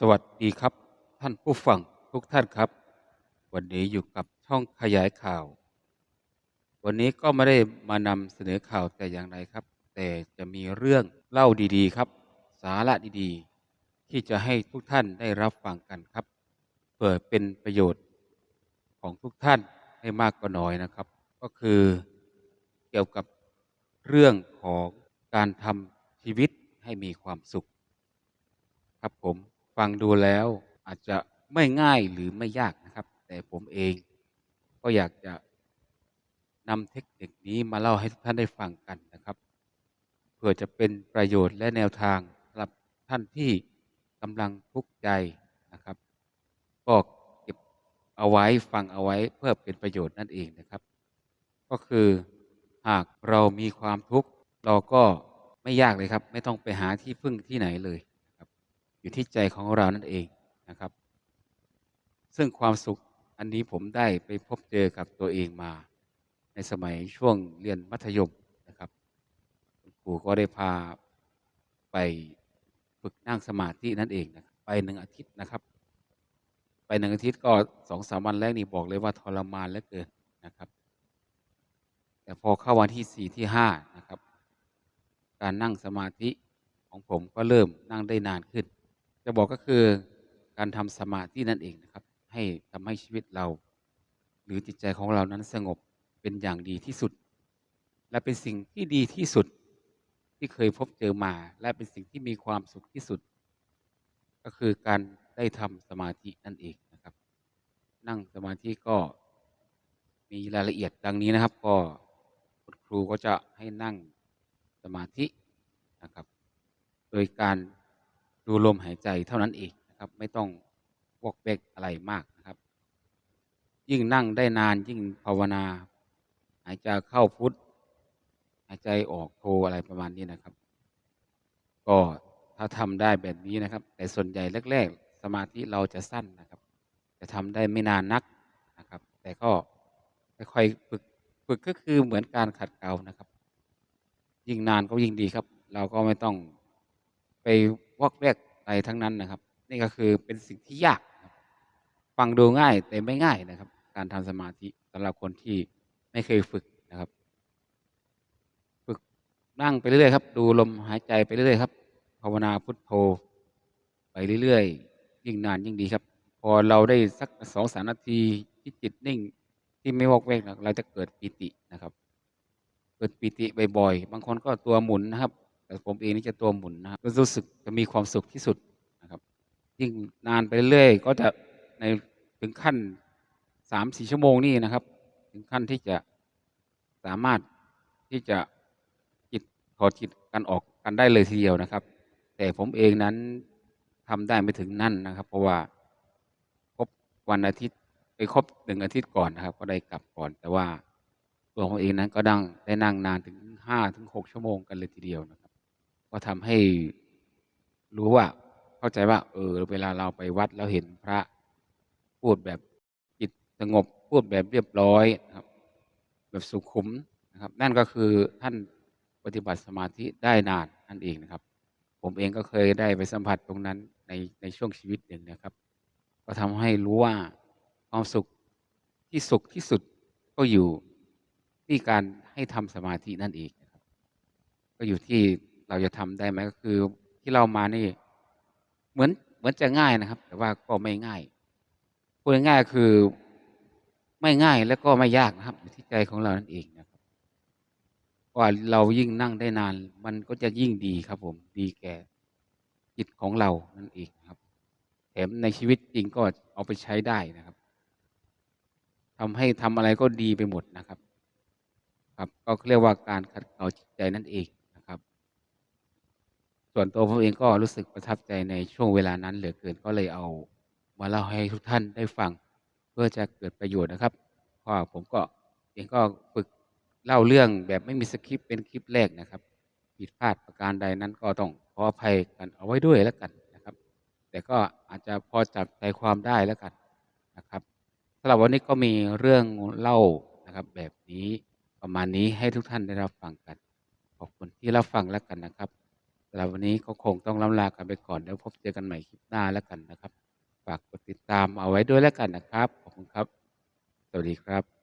สวัสดีครับ ท่านผู้ฟังทุกท่านครับ วันนี้อยู่กับช่องขยายข่าว วันนี้ก็ไม่ได้มานำเสนอข่าวแต่อย่างใดครับ แต่จะมีเรื่องเล่าดีๆ ครับ สาระดีๆ ที่จะให้ทุกท่านได้รับฟังกันครับเพื่อเป็นประโยชน์ของทุกท่านให้มากก็น้อยนะครับ ก็คือเกี่ยวกับเรื่องของการทำชีวิตให้มีความสุข ครับผม ฟังดูแล้วอาจจะไม่ง่ายหรือไม่ยากนะครับ แต่ผมเองก็อยากจะนำเทคนิคนี้มาเล่าให้ทุกท่านได้ฟังกันนะครับเพื่อจะเป็นประโยชน์และแนวทางสำหรับท่านที่กำลังทุกข์ใจนะครับก็เก็บเอาไว้ฟังเอาไว้เพื่อเป็นประโยชน์นั่นเองนะครับ ก็คือหากเรามีความทุกข์เราก็ไม่ยากเลยครับ ไม่ต้องไปหาที่พึ่งที่ไหนเลย อยู่ที่ใจของเรานั่นเองนะครับ ซึ่งความสุขอันนี้ผมได้ไปพบเจอกับตัวเองมา ในสมัยช่วงเรียนมัธยมนะครับครูก็ได้พาไปฝึกนั่งสมาธินั่นเองนะครับไปหนึ่งอาทิตย์นะครับ ไปหนึ่งอาทิตย์ก็สองสามวันแรกนี่บอกเลยว่าทรมานเหลือเกินนะครับ แต่พอเข้าวันที่สี่ที่ห้านะครับ การนั่งสมาธิของผมก็เริ่มนั่งได้นานขึ้น จะบอกก็คือการทำสมาธินั่นเองนะครับ ให้ทำให้ชีวิตเรา หรือจิตใจของเรานั้นสงบเป็นอย่างดีที่สุด และเป็นสิ่งที่ดีที่สุดที่เคยพบเจอมา และเป็นสิ่งที่มีความสุขที่สุด ก็คือการได้ทำสมาธินั่นเองนะครับ นั่งสมาธิก็มีรายละเอียดดังนี้นะครับ ก็คุณครูก็จะให้นั่งสมาธินะครับ โดยการ ดูลมหายใจเท่านั้นเองนะครับ ไม่ต้องวอกแวกอะไรมากนะครับ ยิ่งนั่งได้นานยิ่งภาวนา หายใจเข้าพุทธหายใจออกโทอะไรประมาณนี้นะครับ ก็ถ้าทำได้แบบนี้นะครับ แต่ส่วนใหญ่แรก ๆ สมาธิเราจะสั้นนะครับ จะทำได้ไม่นานนักนะครับ แต่ก็ค่อยฝึกฝึกก็คือเหมือนการขัดเกลานะครับ ยิ่งนานก็ยิ่งดีครับ เราก็ไม่ต้องไป วอกแวกอะไรทั้งนั้นนะครับ นี่ก็คือเป็นสิ่งที่ยาก ฟังดูง่ายแต่ไม่ง่ายนะครับ การทำสมาธิสำหรับคนที่ไม่เคยฝึกนะครับ ฝึกนั่งไปเรื่อยๆครับ ดูลมหายใจไปเรื่อยๆครับภาวนาพุทโธไปเรื่อยๆยิ่งนานยิ่งดีครับ พอเราได้สักสองสามนาทีที่จิตนิ่งที่ไม่วอกแวกนะเราจะเกิดปิตินะครับ เกิดปิติบ่อยๆบางคนก็ตัวหมุนนะครับ แต่ผมเองนี่จะตัวหมุนนะครับก็รู้สึกจะมีความสุขที่สุดนะครับ ยิ่งนานไปเรื่อยก็จะในถึงขั้นสามสี่ชั่วโมงนี่นะครับ ถึงขั้นที่จะสามารถที่จะจิตถอดจิตกันออกกันได้เลยทีเดียวนะครับ แต่ผมเองนั้นทำได้ไม่ถึงนั่นนะครับ เพราะว่าครบวันอาทิตย์ไปครบหนึ่งอาทิตย์ก่อนนะครับ ก็ได้กลับก่อน แต่ว่าตัวผมเองนั้นก็ดังได้นั่งนานถึงห้าถึงหกชั่วโมงกันเลยทีเดียวนะครับ ก็ทำให้รู้ว่า เข้าใจว่า เออ เวลาเราไปวัดแล้วเห็นพระพูดแบบจิตสงบพูดแบบเรียบร้อยนะครับ แบบสุขุมนะครับ นั่นก็คือท่านปฏิบัติสมาธิได้นานนั่นเองนะครับ ผมเองก็เคยได้ไปสัมผัสตรงนั้นในในช่วงชีวิตหนึ่งนะครับ ก็ทำให้รู้ว่าความสุขที่สุขที่สุดก็อยู่ที่การให้ทำสมาธินั่นเองนะครับ ก็อยู่ที่ เราจะทำได้ไหมก็คือที่เรามานี่ เหมือนเหมือนจะง่ายนะครับ แต่ว่าก็ไม่ง่ายพูดง่ายคือไม่ง่ายแล้วก็ไม่ยากนะครับที่ใจของเรานั่นเองนะครับว่าเรายิ่งนั่งได้นาน มันก็จะยิ่งดีครับ ผม ดีแก่จิตของเรานั่นเองครับแถมในชีวิตจริงก็เอาไปใช้ได้นะครับทำให้ทำอะไรก็ดีไปหมดนะครับ ครับ ก็เรียกว่าการขัดเกลาจิตใจนั่นเอง ส่วนตัวผมเองก็รู้สึกประทับใจในช่วงเวลานั้น เหลือเกินก็เลยเอามาเล่าให้ทุกท่านได้ฟัง เพื่อจะเกิดประโยชน์นะครับเพราะผมก็เองก็ฝึกเล่าเรื่องแบบไม่มีสคริปต์เป็นคลิปแรกนะครับผิดพลาดประการใดนั้นก็ต้องขออภัยกันเอาไว้ด้วยแล้วกันนะครับ แต่ก็อาจจะพอจับใจความได้แล้วกันนะครับสำหรับวันนี้ก็มีเรื่องเล่านะครับแบบนี้ประมาณนี้ให้ทุกท่านได้รับฟังกัน ขอบคุณที่รับฟังแล้วกันนะครับ สำหรับวันนี้ก็คงต้องล่ำลากันไปก่อนแล้วพบเจอกันใหม่คลิปหน้าแล้วกันนะครับ ฝากกดติดตามเอาไว้ด้วยแล้วกันนะครับ ขอบคุณครับ สวัสดีครับ